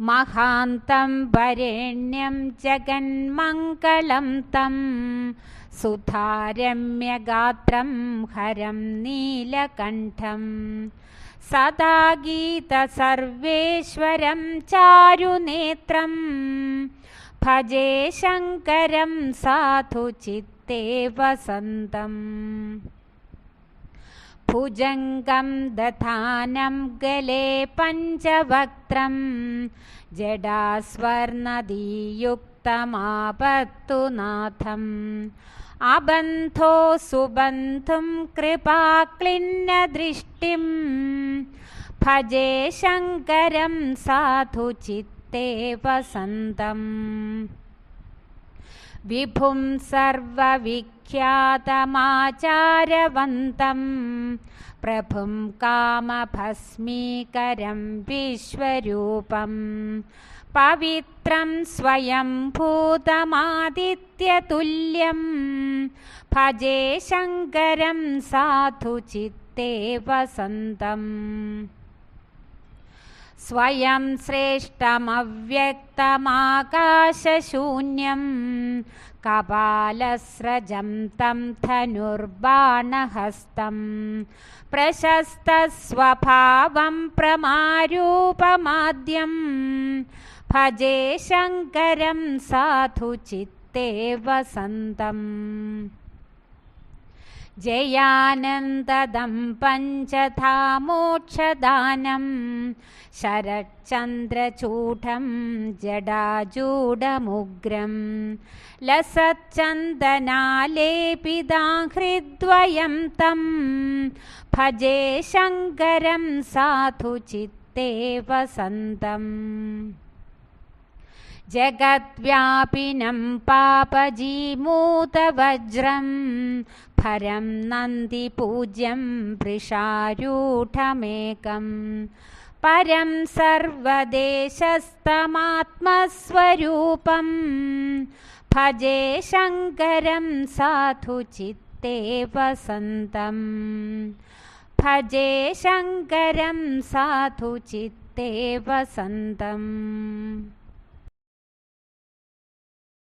महान्तं वरेण्यं जगन्मङ्गलं तं सुधारम्यगात्रं हरं नीलकण्ठं सदा गीतसर्वेश्वरं चारुनेत्रं भजे शङ्करं साधु चित्ते वसन्तम् भुजङ्गं दधानं गले पञ्चवक्त्रं जडास्वर्णदीयुक्तमापत्तु नाथम् अबन्धो सुबन्धुं कृपाक्लिन्नदृष्टिं भजे शङ्करं साधु चित्ते वसन्तम् विभुं सर्वविख्यातमाचारवन्तं प्रभुं कामभस्मीकरं विश्वरूपं पवित्रं स्वयं भूतमादित्यतुल्यं भजे शङ्करं साधु चित्ते वसन्तम् स्वयं श्रेष्ठमव्यक्तमाकाशशून्यं कपालस्रजं तं धनुर्बाणहस्तं प्रशस्तस्वभावं प्रमारूपमाद्यं भजे शङ्करं साधु चित्ते वसन्तम् जयानन्ददं पञ्चधा मोक्षदानं शरच्चन्द्रचूढं जडाजूडमुग्रं लसच्चन्दनालेपिदाहृद्वयं तं भजे शङ्करं साधु चित्ते वसन्तम् जगद्व्यापिनं पापजीमूतवज्रं भरं नन्दिपूज्यं वृषारूढमेकं। परं सर्वदेशस्तमात्मस्वरूपं भजे शङ्करं साधु चित्ते वसन्तम्। भजे शङ्करं साधु चित्ते वसन्तम्